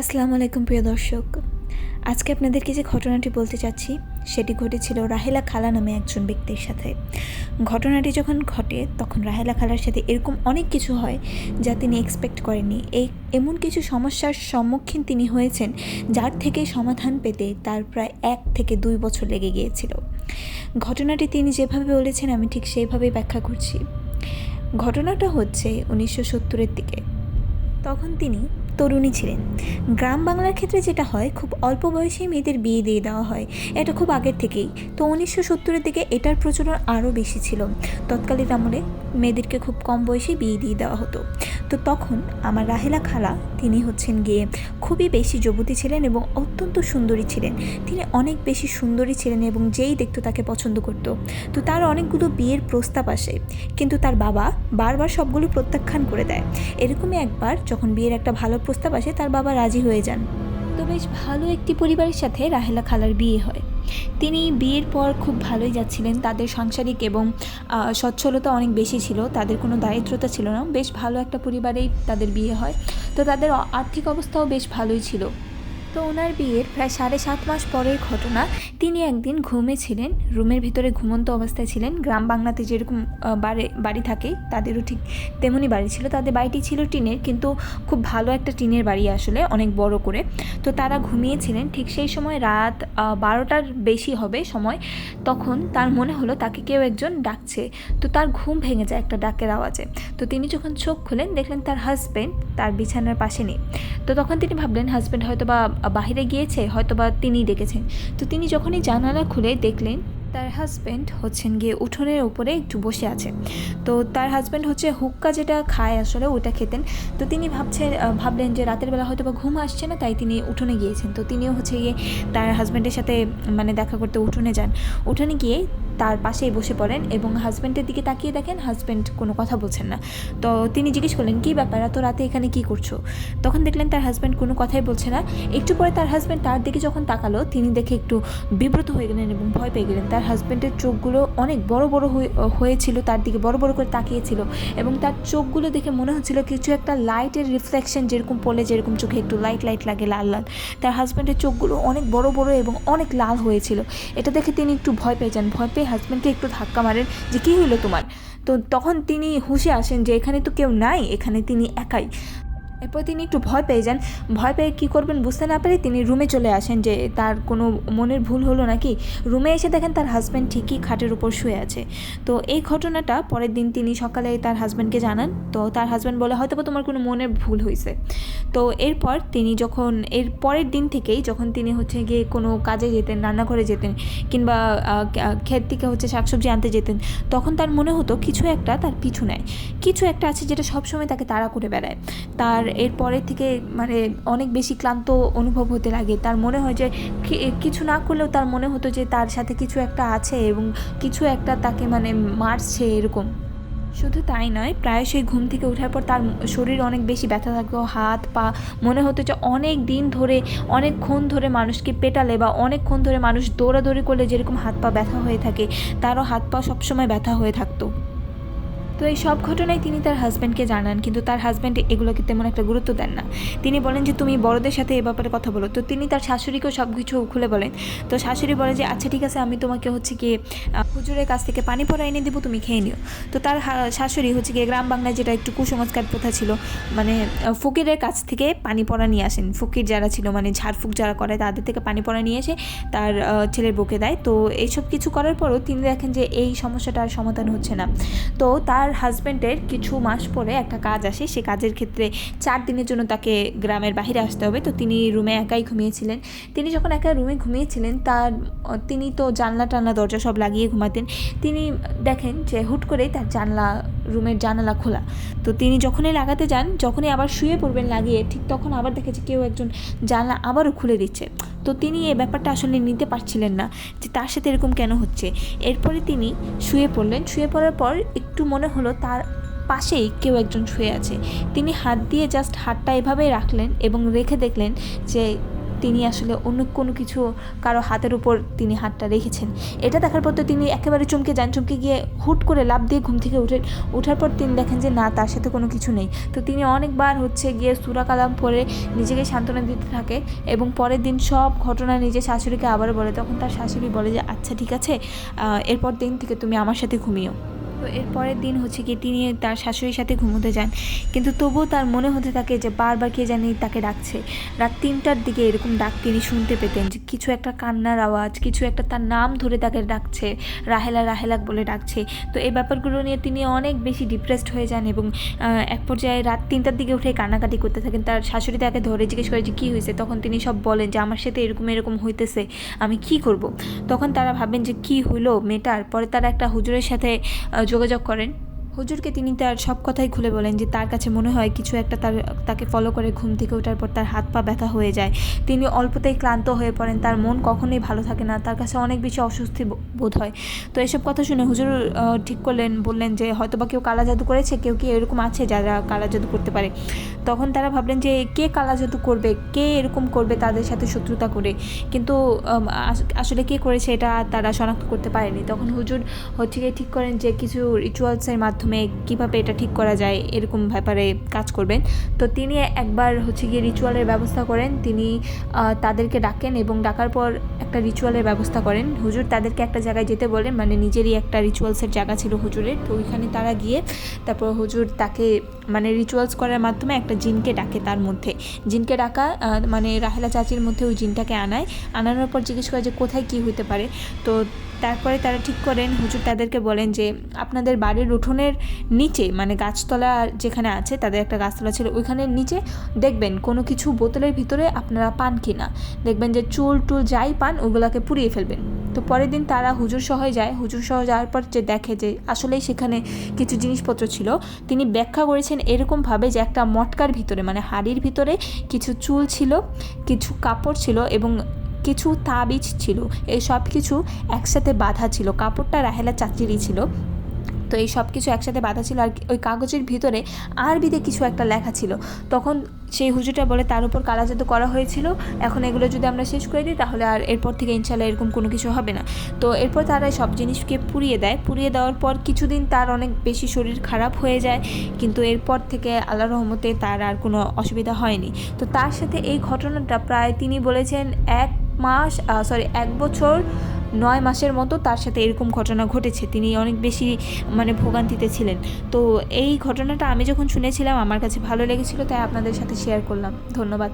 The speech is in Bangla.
আসসালামু আলাইকুম প্রিয় দর্শক। আজকে আপনাদেরকে যে ঘটনাটি বলতে চাচ্ছি, সেটি ঘটেছিল রাহেলা খালা নামে একজন ব্যক্তির সাথে। ঘটনাটি যখন ঘটে, তখন রাহেলা খালার সাথে এরকম অনেক কিছু হয় যা তিনি এক্সপেক্ট করেননি। এই এমন কিছু সমস্যার সম্মুখীন তিনি হয়েছেন, যার থেকে সমাধান পেতে তার প্রায় এক থেকে দুই বছর লেগে গিয়েছিল। ঘটনাটি তিনি যেভাবে বলেছেন, আমি ঠিক সেইভাবেই ব্যাখ্যা করছি। ঘটনাটা হচ্ছে উনিশশো সত্তরের দিকে। তখন তিনি তরুণী ছিলেন। গ্রাম বাংলার ক্ষেত্রে যেটা হয়, খুব অল্প বয়সেই মেয়েদের বিয়ে দিয়ে দেওয়া হয়। এটা খুব আগের থেকেই। তো উনিশশো সত্তরের দিকে এটার প্রচলন আরও বেশি ছিল। তৎকালীন আমলে মেয়েদেরকে খুব কম বয়সেই বিয়ে দিয়ে দেওয়া হতো। তো তখন আমার রাহেলা খালা, তিনি হচ্ছেন গিয়ে খুবই বেশি যুবতী ছিলেন এবং অত্যন্ত সুন্দরী ছিলেন। তিনি অনেক বেশি সুন্দরী ছিলেন এবং যেই দেখতো তাকে পছন্দ করতো। তো তার অনেকগুলো বিয়ের প্রস্তাব আসে, কিন্তু তার বাবা বারবার সবগুলো প্রত্যাখ্যান করে দেয়। এরকমই একবার যখন বিয়ের একটা ভালো প্রস্তাব আসে, তার বাবা রাজি হয়ে যান। তো বেশ ভালো একটি পরিবারের সাথে রাহেলা খালার বিয়ে হয়। তিনি বিয়ের পর খুব ভালোই যাচ্ছিলেন। তাদের সাংসারিক এবং সচ্ছলতা অনেক বেশি ছিল। তাদের কোনো দারিদ্রতা ছিল না। বেশ ভালো একটা পরিবারেই তাদের বিয়ে হয়। তো তাদের আর্থিক অবস্থাও বেশ ভালোই ছিল। তো ওনার বিয়ের প্রায় সাড়ে সাত মাস পরের ঘটনা। তিনি একদিন ঘুমেছিলেন, রুমের ভিতরে ঘুমন্ত অবস্থায় ছিলেন। গ্রাম বাংলাতে যেরকম বাড়ি বাড়ি থাকে, তাদেরও ঠিক তেমনই বাড়ি ছিল। তাদের বাড়িটি ছিল টিনের, কিন্তু খুব ভালো একটা টিনের বাড়ি আসলে, অনেক বড় করে। তো তারা ঘুমিয়েছিলেন, ঠিক সেই সময় রাত বারোটার বেশি হবে সময়। তখন তার মনে হলো তাকে কেউ একজন ডাকছে। তো তার ঘুম ভেঙে যায় একটা ডাকের আওয়াজে। তো তিনি যখন চোখ খুলেন, দেখলেন তার হাজব্যান্ড তার বিছানার পাশে নেই। তো তখন তিনি ভাবলেন হাজব্যান্ড হয়তো বা বাহিরে গিয়েছে হয়তো বা তিনিই ডেকেছেন তো তিনি যখনই জানালা খুলে দেখলেন, তার হাজব্যান্ড হচ্ছেন গিয়ে উঠোনের উপরে একটু বসে আছে। তো তার হাজব্যান্ড হচ্ছে হুক্কা যেটা খায় আসলে ওটা খেতেন। তো তিনি ভাবছেন ভাবলেন যে রাতের বেলা হয়তো বা ঘুম আসছে না, তাই তিনি উঠোনে গিয়েছেন। তো তিনিও হচ্ছে গিয়ে তার হাজব্যান্ডের সাথে মানে দেখা করতে উঠোনে যান। উঠোনে গিয়ে তার পাশেই বসে পড়েন এবং হাজব্যান্ডের দিকে তাকিয়ে দেখেন হাজব্যান্ড কোনো কথা বলছেন না। তো তিনি জিজ্ঞেস করলেন, কী ব্যাপার? এত রাতে এখানে কি করছ? তখন দেখলেন তার হাজব্যান্ড কোনো কথাই বলছে না। একটু পরে তার হাজব্যান্ড তার দিকে যখন তাকালো, তিনি দেখে একটু বিব্রত হয়ে গেলেন এবং ভয় পেয়ে গেলেন। তার হাজব্যান্ডের চোখগুলো অনেক বড় বড় হয়ে- হয়েছিল, তার দিকে বড় বড় করে তাকিয়েছিল এবং তার চোখগুলো দেখে মনে হচ্ছিল কিছু একটা লাইটের রিফ্লেকশন যেরকম পড়লে যেরকম চোখে একটু লাইট লাইট লাগে, লাল লাল। তার হাজব্যান্ডের চোখগুলো অনেক বড় বড় এবং অনেক লাল হয়েছিল। এটা দেখে তিনি একটু ভয় পেয়ে যান। ভয় পেয়ে হাজব্যান্ডকে একটু ধাক্কা মারেন যে, কী হইল তোমার? তো তখন তিনি হুঁশে আসেন যে, এখানে তো কেউ নাই, এখানে তিনি একাই। এরপর তিনি একটু ভয় পেয়ে যান। ভয় পেয়ে কী করবেন বুঝতে না পেরে তিনি রুমে চলে আসেন যে তার কোনো মনের ভুল হলো নাকি। রুমে এসে দেখেন তার হাজব্যান্ড ঠিকই খাটের উপর শুয়ে আছে। তো এই ঘটনাটা পরের দিন তিনি সকালে তার হাজব্যান্ডকে জানান। তো তার হাজব্যান্ড বলে হয়তো তোমার কোনো মনের ভুল হয়েছে তো এরপর তিনি যখন, এর পরের দিন থেকেই যখন তিনি হচ্ছে গিয়ে কোনো কাজে যেতেন, রান্নাঘরে যেতেন, কিংবা ক্ষেত থেকে হচ্ছে শাকসবজি আনতে যেতেন, তখন তার মনে হতো কিছু একটা তার পিছু নেয়। কিছু একটা আছে যেটা সবসময় তাকে তাড়া করে বেড়ায়। তার এর পরের থেকে মানে অনেক বেশি ক্লান্ত অনুভব হতে লাগে। তার মনে হয় যে কিছু না করলেও তার মনে হতো যে তার সাথে কিছু একটা আছে এবং কিছু একটা তাকে মানে মারছে এরকম। শুধু তাই নয়, প্রায়শই ঘুম থেকে ওঠার পর তার শরীর অনেক বেশি ব্যথা থাকতো হাত, পা। মনে হতো যে অনেক দিন ধরে, অনেকক্ষণ ধরে মানুষকে পেটালে বা অনেকক্ষণ ধরে মানুষ দৌড়াদৌড়ি করলে যেরকম হাত পা ব্যথা হয়ে থাকে, তারও হাত পা সবসময় ব্যথা হয়ে থাকতো। তো এই সব ঘটনায় তিনি তার হাজব্যান্ডকে জানান, কিন্তু তার হাজব্যান্ড এগুলোকে তেমন একটা গুরুত্ব দেন না। তিনি বলেন যে, তুমি বড়দের সাথে এ ব্যাপারে কথা বলো। তো তিনি তার শাশুড়িকেও সব কিছু খুলে বলেন। তো শাশুড়ি বলে যে আচ্ছা ঠিক আছে, আমি তোমাকে হচ্ছে গিয়ে হুজুরের কাছ থেকে পানি পড়া এনে দেবো, তুমি খেয়ে নিও। তো তার শাশুড়ি হচ্ছে গিয়ে গ্রাম বাংলায় যেটা একটু কুসংস্কার প্রথা ছিল মানে ফকিরের কাছ থেকে পানি পড়া নিয়ে আসেন। ফকির যারা ছিল মানে ঝাড়ফুঁক যারা করে, তাদের থেকে পানি পড়া নিয়ে এসে তার ছেলের বুকে দেয়। তো এইসব কিছু করার পরও তিনি দেখেন যে, এই সমস্যাটা আর সমাধান হচ্ছে না। তো তার হাজব্যান্ডের কিছু মাস পরে একটা কাজ আসে। সে কাজের ক্ষেত্রে চার দিনের জন্য তাকে গ্রামের বাহিরে আসতে হবে। তো তিনি রুমে একাই ঘুমিয়েছিলেন। তিনি যখন একা রুমে ঘুমিয়েছিলেন, তার তিনি তো জানলা টানলা দরজা সব লাগিয়ে ঘুমাতেন। তিনি দেখেন যে হুট করেই তার জানলা রুমের জানালা খোলা। তো তিনি যখনই লাগাতে যান, যখনই আবার শুয়ে পড়বেন লাগিয়ে, ঠিক তখন আবার দেখে যে কেউ একজন জানলা আবারও খুলে দিচ্ছে। তো তিনি এই ব্যাপারটা আসলে নিতে পারছিলেন না যে তার সাথে এরকম কেন হচ্ছে। এরপরে তিনি শুয়ে পড়লেন। শুয়ে পড়ার পর একটু মনে হলো তার পাশেই কেউ একজন শুয়ে আছে। তিনি হাত দিয়ে জাস্ট হাতটা এভাবেই রাখলেন এবং রেখে দেখলেন যে তিনি আসলে অন্য কোনো কিছু কারও হাতের উপর তিনি হাতটা রেখেছেন। এটা দেখার পর তো তিনি একেবারে চমকে যান, চমকে গিয়ে হুট করে লাফ দিয়ে ঘুম থেকে উঠেন ওঠার পর তিনি দেখেন যে না, তার সাথে কোনো কিছু নেই। তো তিনি অনেকবার হচ্ছে গিয়ে সুরা কালাম পরে নিজেকে সান্ত্বনা দিতে থাকে এবং পরের দিন সব ঘটনা নিজের শাশুড়িকে আবার বলে। তখন তার শাশুড়ি বলে যে আচ্ছা ঠিক আছে এরপর দিন থেকে তুমি আমার সাথে ঘুমিও। তো এর পরের দিন হচ্ছে কি তিনি তার শাশুড়ির সাথে ঘুমোতে যান। কিন্তু তবুও তার মনে হতে থাকে যে বারবার কে জানি তাকে ডাকছে। রাত তিনটার দিকে এরকম ডাক তিনি শুনতে পেতেন কিছু একটা কান্নার আওয়াজ, কিছু একটা তার নাম ধরে তাকে ডাকছে, রাহেলা রাহেলাক বলে ডাকছে। তো এই ব্যাপারগুলো নিয়ে তিনি অনেক বেশি ডিপ্রেসড হয়ে যান এবং এক পর্যায়ে রাত তিনটার দিকে উঠে কান্নাকাটি করতে থাকেন। তার শাশুড়ি তাকে ধরে জিজ্ঞেস করে যে, কী হয়েছে? তখন তিনি সব বলেন যে, আমার সাথে এরকম এরকম হইতেছে, আমি কি করব? তখন তারা ভাবেন যে, কি হইল মেয়েটার? পরে তারা একটা হুজুরের সাথে যোগাযোগ করেন। হুজুরকে তিনি তার সব কথাই খুলে বলেন যে তার কাছে মনে হয় কিছু একটা তার, তাকে ফলো করে ঘুম থেকে ওঠার পর তার হাত পা ব্যথা হয়ে যায়। তিনি অল্পতেই ক্লান্ত হয়ে পড়েন, তার মন কখনোই ভালো থাকে না, তার কাছে অনেক বেশি অস্বস্তি বোধ হয়। তো এসব কথা শুনে হুজুর ঠিক করলেন, বললেন যে হয়তো বা কেউ কালা জাদু করেছে, কেউ কি এরকম আছে যারা কালা জাদু করতে পারে? তখন তারা ভাবলেন যে কে কালা জাদু করবে, কে এরকম করবে তাদের সাথে শত্রুতা করে? কিন্তু আস- আসলে কে করেছে এটা তারা শনাক্ত করতে পারেনি। তখন হুজুর হচ্ছে ঠিক করেন যে কিছু রিচুয়ালসের মাধ্যমে কীভাবে এটা ঠিক করা যায় এরকম ব্যাপারে কাজ করবেন। তো তিনি একবার হচ্ছে গিয়ে রিচুয়ালের ব্যবস্থা করেন। তিনি তাদেরকে ডাকেন এবং ডাকার পর একটা রিচুয়ালের ব্যবস্থা করেন। হুজুর তাদেরকে একটা জায়গায় যেতে বলেন মানে নিজেরই একটা রিচুয়ালসের জায়গা ছিল হুজুরের। তো ওইখানে তারা গিয়ে তারপর হুজুর তাকে মানে রিচুয়ালস করার মাধ্যমে একটা জিনকে ডাকে তার মধ্যে। জিনকে ডাকা মানে রাহেলা চাচির মধ্যে ওই জিনটাকে আনায়। আনানোর পর জিজ্ঞেস করে যে কোথায় কী হতে পারে। তো তারপরে তারা ঠিক করেন। হুজুর তাদেরকে বলেন যে, আপনাদের বাড়ির উঠোনের নিচে মানে গাছতলা যেখানে আছে, তাদের একটা গাছতলা ছিল ওইখানের নিচে দেখবেন কোনো কিছু বোতলের ভিতরে আপনারা পান কিনা। দেখবেন যে চুল টুল যাই পান, ওগুলোকে পুড়িয়ে ফেলবেন। তো পরের দিন তারা হুজুর সহ যায়, হুজুর সহ যাওয়ার পর যে দেখে যে আসলেই সেখানে কিছু জিনিসপত্র ছিল, তিনি ব্যাখ্যা করেছেন এরকমভাবে যে একটা মটকার ভিতরে মানে হাড়ির ভিতরে কিছু চুল ছিল, কিছু কাপড় ছিল এবং কিছু তাবিজ ছিল। এই সব কিছু একসাথে বাঁধা ছিল। কাপড়টা রাহেলা চাচিরই ছিল। তো এই সব কিছু একসাথে বাঁধা ছিল আর ওই কাগজের ভিতরে আরবিতে কিছু একটা লেখা ছিল। তখন সেই হুজুরটা বলে, তার উপর কালা জাদু করা হয়েছিল, এখন এগুলো যদি আমরা শেষ করে দিই, তাহলে আর এরপর থেকে ইনশাল্লাহ এরকম কোনো কিছু হবে না। তো এরপর তারা সব জিনিসকে পুড়িয়ে দেয়। পুড়িয়ে দেওয়ার পর কিছুদিন তার অনেক বেশি শরীর খারাপ হয়ে যায়, কিন্তু এরপর থেকে আল্লাহ রহমতে তার আর কোনো অসুবিধা হয়নি। তো তার সাথে এই ঘটনাটা প্রায় তিনি বলেছেন এক মাস সরি এক বছর নয় মাসের মতো তার সাথে এরকম ঘটনা ঘটেছে। তিনি অনেক বেশি মানে ভোগান্তিতে ছিলেন। তো এই ঘটনাটা আমি যখন শুনেছিলাম, আমার কাছে ভালো লেগেছিল, তাই আপনাদের সাথে শেয়ার করলাম। ধন্যবাদ।